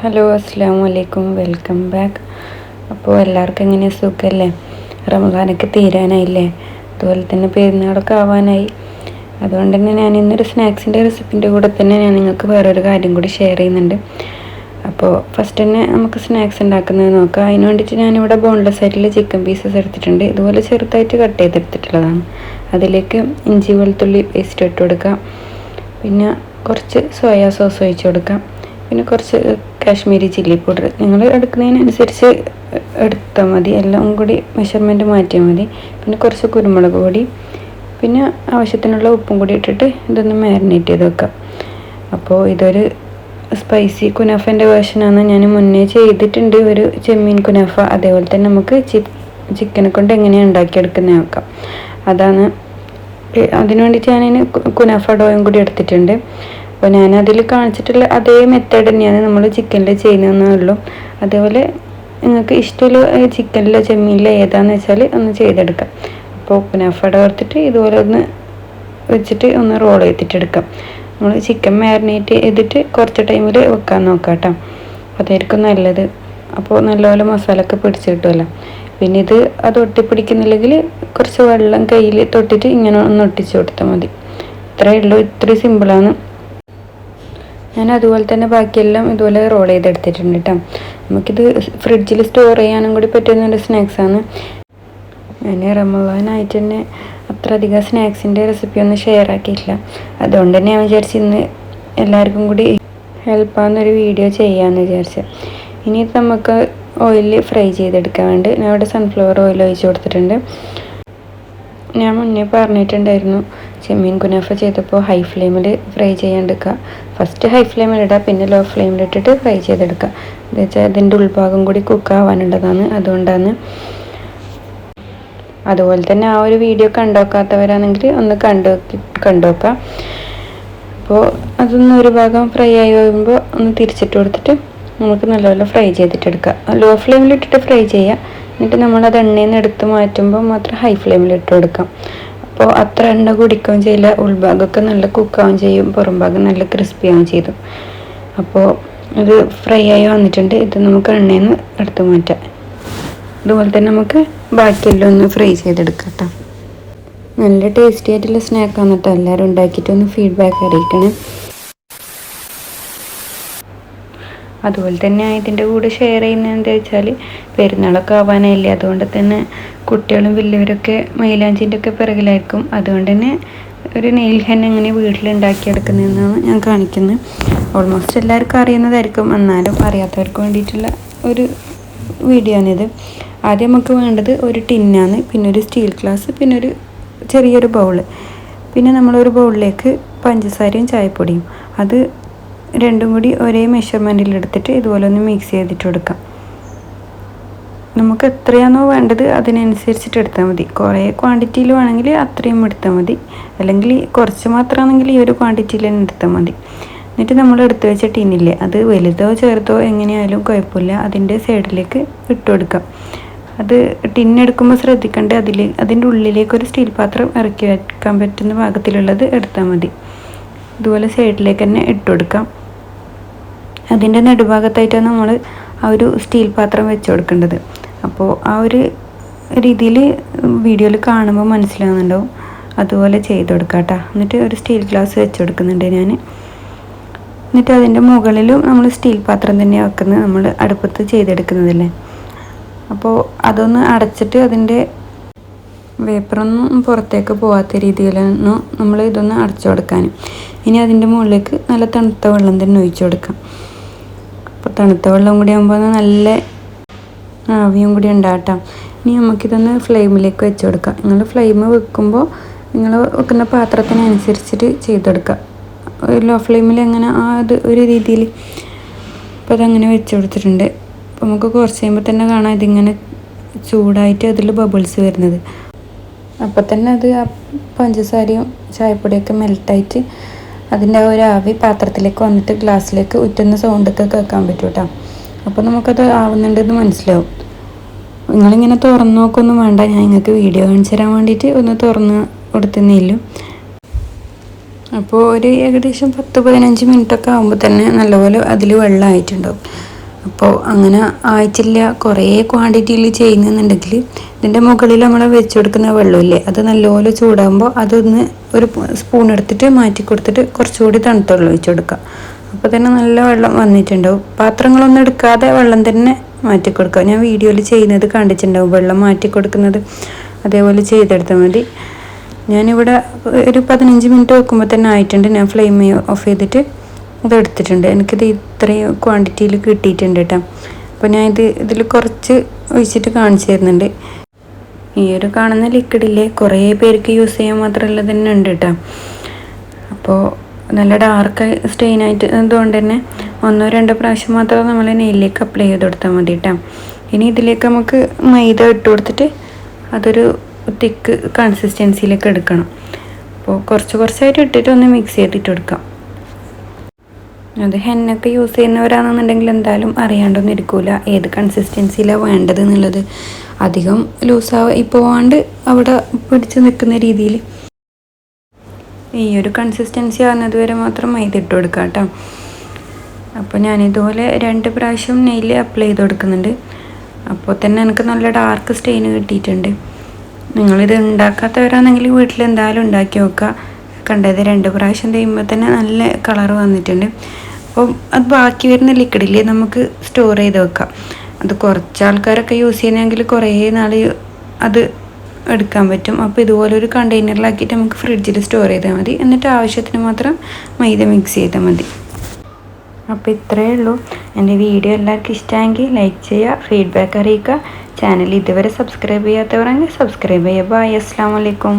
Hello അസ്സാം വലൈക്കും welcome back അപ്പോൾ എല്ലാവർക്കും എങ്ങനെയാ സുഖമല്ലേ റമദാനൊക്കെ തീരാനായില്ലേ? അതുപോലെ തന്നെ പെരുന്നാളൊക്കെ ആവാനായി. അതുകൊണ്ട് തന്നെ ഞാൻ ഇന്നൊരു സ്നാക്സിന്റെ റെസിപ്പിന്റെ കൂടെ തന്നെ ഞാൻ നിങ്ങൾക്ക് വേറൊരു കാര്യം കൂടി ഷെയർ ചെയ്യുന്നുണ്ട്. അപ്പോൾ ഫസ്റ്റ് തന്നെ നമുക്ക് സ്നാക്സ് ഉണ്ടാക്കുന്നത് നോക്കാം. അതിന് വേണ്ടിയിട്ട് ഞാനിവിടെ ബോൺലെസ് ആയിട്ടുള്ള ചിക്കൻ പീസസ് എടുത്തിട്ടുണ്ട്. ഇതുപോലെ ചെറുതായിട്ട് കട്ട് ചെയ്തെടുത്തിട്ടുള്ളതാണ്. അതിലേക്ക് ഇഞ്ചി വെളുത്തുള്ളി പേസ്റ്റ് ഇട്ട് കൊടുക്കാം. പിന്നെ കുറച്ച് സോയാ സോസ് ഒഴിച്ച് കൊടുക്കാം. പിന്നെ കുറച്ച് കാശ്മീരി ചില്ലി പൗഡർ നിങ്ങൾ എടുക്കുന്നതിനനുസരിച്ച് എടുത്താൽ മതി. എല്ലാം കൂടി മെഷർമെന്റ് മാറ്റിയാൽ മതി. പിന്നെ കുറച്ച് കുരുമുളക് പൊടി. പിന്നെ ആവശ്യത്തിനുള്ള ഉപ്പും കൂടി ഇട്ടിട്ട് ഇതൊന്ന് മാരിനേറ്റ് ചെയ്ത് വെക്കാം. അപ്പോൾ ഇതൊരു സ്പൈസി കുനാഫന്റെ വേർഷനാണ് ഞാൻ മുന്നേ ചെയ്തിട്ടുണ്ട് ഒരു ചെമ്മീൻ കുനാഫ. അതേപോലെ തന്നെ നമുക്ക് ചിക്കനെ കൊണ്ട് എങ്ങനെയാണ് ഉണ്ടാക്കിയെടുക്കുന്നത് നോക്കാം. അതാണ്. അതിനു വേണ്ടിയിട്ട് ഞാനതിന് കുനാഫ ഡോയും കൂടി എടുത്തിട്ടുണ്ട്. അപ്പോൾ ഞാൻ അതിൽ കാണിച്ചിട്ടുള്ള അതേ മെത്തേഡ് തന്നെയാണ് നമ്മൾ ചിക്കനിൽ ചെയ്യുന്നതെന്നേ ഉള്ളൂ. അതേപോലെ നിങ്ങൾക്ക് ഇഷ്ടമുള്ള ചിക്കനിലോ ചെമ്മീനിലോ ഏതാണെന്ന് വെച്ചാൽ ഒന്ന് ചെയ്തെടുക്കാം. അപ്പോൾ കുനാഫട വറുത്തിട്ട് ഇതുപോലെ ഒന്ന് വെച്ചിട്ട് ഒന്ന് റോൾ ചെയ്തിട്ടെടുക്കാം നമ്മൾ ചിക്കൻ മാരിനേറ്റ് ചെയ്തിട്ട് കുറച്ച് ടൈമിൽ വെക്കാൻ നോക്കാം കേട്ടോ. അതായിരിക്കും നല്ലത്. അപ്പോൾ നല്ലപോലെ മസാലയൊക്കെ പിടിച്ച് കിട്ടുമല്ലോ. പിന്നെ ഇത് അത് ഒട്ടിപ്പിടിക്കുന്നില്ലെങ്കിൽ കുറച്ച് വെള്ളം കയ്യിൽ തൊട്ടിട്ട് ഇങ്ങനെ ഒന്ന് ഒട്ടിച്ചു കൊടുത്താൽ മതി. ഇത്രയേ ഉള്ളൂ ഇത്രയും സിമ്പിളാണ് ഞാൻ അതുപോലെ തന്നെ ബാക്കിയെല്ലാം ഇതുപോലെ റോൾ ചെയ്തെടുത്തിട്ടുണ്ട് കേട്ടോ. നമുക്കിത് ഫ്രിഡ്ജിൽ സ്റ്റോർ ചെയ്യാനും കൂടി പറ്റുന്ന സ്നാക്സാണ് ഞാൻ റമലാനായിട്ട് തന്നെ അത്ര അധികം സ്നാക്സിന്റെ റെസിപ്പി ഒന്നും ഷെയർ ആക്കിയിട്ടില്ല. അതുകൊണ്ട് തന്നെ ഞാൻ വിചാരിച്ചു ഇന്ന് എല്ലാവർക്കും കൂടി ഹെൽപ്പാകുന്നൊരു വീഡിയോ ചെയ്യാമെന്ന് വിചാരിച്ചത് ഇനി നമുക്ക് ഓയിൽ ഫ്രൈ ചെയ്തെടുക്കാൻ വേണ്ടി. ഞാൻ ഇവിടെ സൺഫ്ലവർ ഓയിൽ ഒഴിച്ച് കൊടുത്തിട്ടുണ്ട്. ഞാൻ മുന്നേ പറഞ്ഞിട്ടുണ്ടായിരുന്നു ചെമ്മീൻ കുനാഫ ചെയ്തപ്പോൾ ഹൈ ഫ്ലെയിമിൽ ഫ്രൈ ചെയ്യാണ്ടിരിക്കുക ഫസ്റ്റ് ഹൈ ഫ്ലെയിമിൽ ഇടുക പിന്നെ ലോ ഫ്ലെയിമിലിട്ടിട്ട് ഫ്രൈ ചെയ്തെടുക്കുക. എന്താ വെച്ചാൽ അതിന്റെ ഉൾഭാഗം കൂടി കുക്ക് ആവാനുള്ളതാണ് അതുകൊണ്ടാണ്. അതുപോലെ തന്നെ ആ ഒരു വീഡിയോ കണ്ടോക്കാത്തവരാണെങ്കിൽ ഒന്ന് കണ്ടു കണ്ടോക്കാം. അപ്പോൾ അതൊന്ന് ഒരു ഭാഗം ഫ്രൈ ആയി വരുമ്പോൾ ഒന്ന് തിരിച്ചിട്ട് കൊടുത്തിട്ട് നമുക്ക് നല്ലപോലെ ഫ്രൈ ചെയ്തിട്ടെടുക്കുക ലോ ഫ്ലെയിമിൽ ഇട്ടിട്ട് ഫ്രൈ ചെയ്യുക എന്നിട്ട് നമ്മളത് എണ്ണയിൽ നിന്ന് എടുത്ത് മാറ്റുമ്പോൾ മാത്രം ഹൈ ഫ്ലെയിമിൽ ഇട്ട് കൊടുക്കാം. അപ്പോൾ അത്ര എണ്ണ കുടിക്കുകയും ചെയ്യില്ല. ഉൾഭാഗമൊക്കെ നല്ല കുക്കാവുകയും ചെയ്യും. പുറം ഭാഗം നല്ല ക്രിസ്പി ആവുകയും ചെയ്തു അപ്പോൾ ഇത് ഫ്രൈ ആയി വന്നിട്ടുണ്ട്. ഇത് നമുക്ക് എണ്ണയിൽ നിന്ന് എടുത്ത് മാറ്റാം. അതുപോലെ തന്നെ നമുക്ക് ബാക്കിയെല്ലാം ഒന്ന് ഫ്രൈ ചെയ്തെടുക്കാം കേട്ടോ നല്ല ടേസ്റ്റി ആയിട്ടുള്ള സ്നാക്കാണ് കേട്ടോ എല്ലാവരും ഉണ്ടാക്കിയിട്ട് ഒന്ന് ഫീഡ്ബാക്ക് അറിയിക്കണേ. അതുപോലെ തന്നെ ഇതിന്റെ കൂടെ ഷെയർ ചെയ്യുന്നത് എന്താ വെച്ചാൽ പെരുന്നാളൊക്കെ ആവാനല്ലേ അതുകൊണ്ട് തന്നെ കുട്ടികളും വലിയവരൊക്കെ മൈലാഞ്ചിന്റെ ഒക്കെ പിറകിലായിരിക്കും. അതുകൊണ്ട് തന്നെ ഒരു നെയിൽ ഹെൻ എങ്ങനെ വീട്ടിലുണ്ടാക്കിയെടുക്കുന്നതെന്നാണ് ഞാൻ കാണിക്കുന്നത്. ഓൾമോസ്റ്റ് എല്ലാവർക്കും അറിയുന്നതായിരിക്കും. എന്നാലും അറിയാത്തവർക്ക് വേണ്ടിയിട്ടുള്ള ഒരു വീഡിയോ ആണിത് ആദ്യം നമുക്ക് വേണ്ടത് ഒരു ടിന്നാണ് പിന്നെ ഒരു സ്റ്റീൽ ഗ്ലാസ് പിന്നെ ഒരു ചെറിയൊരു ബൗൾ പിന്നെ നമ്മളൊരു ബൗളിലേക്ക് പഞ്ചസാരയും ചായപ്പൊടിയും. അത് രണ്ടും കൂടി ഒരേ മെഷർമെന്റിൽ എടുത്തിട്ട് ഇതുപോലെ ഒന്ന് മിക്സ് ചെയ്തിട്ട് കൊടുക്കാം. നമുക്ക് എത്രയാണോ വേണ്ടത് അതിനനുസരിച്ചിട്ട് എടുത്താൽ മതി. കുറേ ക്വാണ്ടിറ്റിയിൽ വേണമെങ്കിൽ അത്രയും എടുത്താൽ മതി. അല്ലെങ്കിൽ കുറച്ച് മാത്രമാണെങ്കിൽ ഈ ഒരു ക്വാണ്ടിറ്റിയിൽ തന്നെ എടുത്താൽ മതി. എന്നിട്ട് നമ്മൾ എടുത്തു വെച്ച ടീനില്ലേ അത് വലുതോ ചെറുതോ എങ്ങനെയായാലും കുഴപ്പമില്ല. അതിന്റെ സൈഡിലേക്ക് ഇട്ട് കൊടുക്കാം. അത് ടിന്നെടുക്കുമ്പോൾ ശ്രദ്ധിക്കേണ്ടത് അതിൽ അതിന്റെ ഉള്ളിലേക്കൊരു സ്റ്റീൽ പാത്രം ഇറക്കി വെക്കാൻ പറ്റുന്ന പാകത്തിലുള്ളത് എടുത്താൽ മതി. ഇതുപോലെ സൈഡിലേക്ക് തന്നെ ഇട്ട് കൊടുക്കാം അതിന്റെ നടുഭാഗത്തായിട്ടാണ് നമ്മൾ ആ ഒരു സ്റ്റീൽ പാത്രം വെച്ച് കൊടുക്കേണ്ടത് അപ്പോൾ ആ ഒരു രീതിയിൽ വീഡിയോയിൽ കാണുമ്പോൾ മനസ്സിലാകുന്നുണ്ടാവും അതുപോലെ ചെയ്ത് കൊടുക്കാം കേട്ടോ എന്നിട്ട് ഒരു സ്റ്റീൽ ഗ്ലാസ് വെച്ച് കൊടുക്കുന്നുണ്ട് ഞാൻ. എന്നിട്ട് അതിന്റെ മുകളിലും നമ്മൾ സ്റ്റീൽ പാത്രം തന്നെ വെക്കുന്നത് നമ്മൾ അടുപ്പത്ത് ചെയ്തെടുക്കുന്നതല്ലേ? അപ്പോൾ അതൊന്ന് അടച്ചിട്ട് അതിന്റെ വേപ്പറൊന്നും പുറത്തേക്ക് പോകാത്ത രീതിയിലാണ് നമ്മൾ ഇതൊന്ന് അടച്ചു കൊടുക്കാൻ ഇനി അതിന്റെ മുകളിലേക്ക് നല്ല തണുത്ത വെള്ളം തന്നെ ഒഴിച്ചു കൊടുക്കാം. അപ്പോൾ തണുത്ത വെള്ളം കൂടി ആകുമ്പോൾ നല്ല ആവിയും കൂടി ഉണ്ടാട്ടാം ഇനി നമുക്കിതൊന്ന് ഫ്ലെയിമിലേക്ക് വെച്ച് കൊടുക്കാം. നിങ്ങൾ ഫ്ലെയിം വെക്കുമ്പോൾ നിങ്ങൾ വെക്കുന്ന പാത്രത്തിനനുസരിച്ചിട്ട് ചെയ്തെടുക്കുക ലോ ഫ്ലെയിമിൽ അങ്ങനെ ആ അത് ഒരു രീതിയിൽ അപ്പോൾ അതങ്ങനെ വെച്ച് കൊടുത്തിട്ടുണ്ട്. അപ്പോൾ നമുക്ക് കുറച്ച് കഴിയുമ്പോൾ തന്നെ കാണാം ഇതിങ്ങനെ ചൂടായിട്ട് അതിൽ ബബിൾസ് വരുന്നത്. അപ്പോൾ തന്നെ അത് ആ പഞ്ചസാരയും ചായപ്പൊടിയൊക്കെ മെൽട്ടായിട്ട് അതിന്റെ ഒരു ആവി പാത്രത്തിലേക്ക് വന്നിട്ട് ഗ്ലാസ്സിലേക്ക് ഉറ്റുന്ന സൗണ്ടൊക്കെ കേൾക്കാൻ പറ്റും കേട്ടോ അപ്പോൾ നമുക്കത് ആവുന്നുണ്ടെന്ന് മനസ്സിലാവും. നിങ്ങളിങ്ങനെ തുറന്നു നോക്കൊന്നും വേണ്ട. ഞാൻ നിങ്ങൾക്ക് വീഡിയോ കാണിച്ചു തരാൻ വേണ്ടിയിട്ട് ഒന്ന് തുറന്ന് കൊടുത്തുന്നില്ല അപ്പോൾ ഒരു ഏകദേശം പത്ത് പതിനഞ്ച് മിനിറ്റൊക്കെ ആകുമ്പോൾ തന്നെ നല്ലപോലെ അതിൽ വെള്ളമായിട്ടുണ്ടാവും അപ്പോൾ അങ്ങനെ ആയിട്ടില്ല. കുറേ ക്വാണ്ടിറ്റിയിൽ ചെയ്യുന്നുണ്ടെങ്കിൽ ഇതിന്റെ മുകളിൽ നമ്മൾ വെച്ച് കൊടുക്കുന്ന വെള്ളമില്ലേ അത് നല്ലപോലെ ചൂടാകുമ്പോൾ അതൊന്ന് ഒരു സ്പൂൺ എടുത്തിട്ട് മാറ്റി കൊടുത്തിട്ട് കുറച്ചുകൂടി തണുത്ത വെള്ളം വെച്ച് കൊടുക്കുക. അപ്പോൾ തന്നെ നല്ല വെള്ളം വന്നിട്ടുണ്ടാവും. പാത്രങ്ങളൊന്നും എടുക്കാതെ വെള്ളം തന്നെ മാറ്റി കൊടുക്കുക. ഞാൻ വീഡിയോയിൽ ചെയ്യുന്നത് കണ്ടിട്ടുണ്ടാവും. വെള്ളം മാറ്റി കൊടുക്കുന്നത് അതേപോലെ ചെയ്തെടുത്താൽ മതി. ഞാനിവിടെ ഒരു പതിനഞ്ച് മിനിറ്റ് വെക്കുമ്പോൾ തന്നെ ആയിട്ടുണ്ട്. ഞാൻ ഫ്ലെയിം ഓഫ് ചെയ്തിട്ട് അത് എടുത്തിട്ടുണ്ട് എനിക്കിത് ഇത്രയും ക്വാണ്ടിറ്റിയിൽ കിട്ടിയിട്ടുണ്ട് കേട്ടോ അപ്പോൾ ഞാൻ ഇത് ഇതിൽ കുറച്ച് ഒഴിച്ചിട്ട് കാണിച്ചു തരുന്നുണ്ട്. ഈ ഒരു കാണുന്ന ലിക്വിഡില്ലേ കുറേ പേർക്ക് യൂസ് ചെയ്യാൻ മാത്രമല്ല തന്നെ ഉണ്ട് കേട്ടോ അപ്പോൾ നല്ല ഡാർക്ക് സ്റ്റെയിൻ ആയിട്ട് അതുകൊണ്ട് തന്നെ ഒന്നോ രണ്ടോ പ്രാവശ്യം മാത്രം നമ്മൾ നെയിലേക്ക് അപ്ലൈ ചെയ്ത് കൊടുത്താൽ മതി കേട്ടോ ഇനി ഇതിലേക്ക് നമുക്ക് മൈദ ഇട്ട് കൊടുത്തിട്ട് അതൊരു തിക്ക് കൺസിസ്റ്റൻസിയിലേക്ക് എടുക്കണം. അപ്പോൾ കുറച്ച് കുറച്ചായിട്ട് ഇട്ടിട്ട് ഒന്ന് മിക്സ് ചെയ്തിട്ട് കൊടുക്കാം. അത് ഹെന്നൊക്കെ യൂസ് ചെയ്യുന്നവരാണെന്നുണ്ടെങ്കിൽ എന്തായാലും അറിയാണ്ടൊന്നും ഇരിക്കില്ല ഏത് കൺസിസ്റ്റൻസിയിലാണ് വേണ്ടത് എന്നുള്ളത് അധികം ലൂസാവാ പോവാണ്ട് അവിടെ പിടിച്ച് നിൽക്കുന്ന രീതിയിൽ ഈ ഒരു കൺസിസ്റ്റൻസി ആകുന്നത് വരെ മാത്രം മൈദിട്ട് ഇട്ട് കൊടുക്കാം കേട്ടോ അപ്പോൾ ഞാനിതുപോലെ രണ്ട് പ്രാവശ്യം നെയിൽ അപ്ലൈ ചെയ്ത് കൊടുക്കുന്നുണ്ട്. അപ്പോൾ തന്നെ എനിക്ക് നല്ല ഡാർക്ക് സ്റ്റെയിൻ കിട്ടിയിട്ടുണ്ട്. നിങ്ങളിത് ഉണ്ടാക്കാത്തവരാണെങ്കിൽ വീട്ടിൽ എന്തായാലും ഉണ്ടാക്കി നോക്കുക കണ്ടത് രണ്ട് പ്രാവശ്യം തെയ്യുമ്പോൾ തന്നെ നല്ല കളർ വന്നിട്ടുണ്ട്. അപ്പോൾ അത് ബാക്കി വരുന്ന ലിക്വിഡില്ലേ നമുക്ക് സ്റ്റോർ ചെയ്ത് വെക്കാം. അത് കുറച്ച് ആൾക്കാരൊക്കെ യൂസ് ചെയ്യണമെങ്കിൽ കുറേ നാൾ അത് എടുക്കാൻ പറ്റും. അപ്പോൾ ഇതുപോലെ ഒരു കണ്ടെയ്നറിലാക്കിയിട്ട് നമുക്ക് ഫ്രിഡ്ജിൽ സ്റ്റോർ ചെയ്താൽ മതി. എന്നിട്ട് ആവശ്യത്തിന് മാത്രം മൈദ മിക്സ് ചെയ്താൽ മതി. അപ്പോൾ ഇത്രയേ ഉള്ളൂ. എന്റെ വീഡിയോ എല്ലാവർക്കും ഇഷ്ടമെങ്കിൽ ലൈക്ക് ചെയ്യുക ഫീഡ്ബാക്ക് അറിയിക്കുക. ചാനൽ ഇതുവരെ സബ്സ്ക്രൈബ് ചെയ്യാത്തവരാണെങ്കിൽ സബ്സ്ക്രൈബ് ചെയ്യുക. ബൈ അസ്സാം വലൈക്കും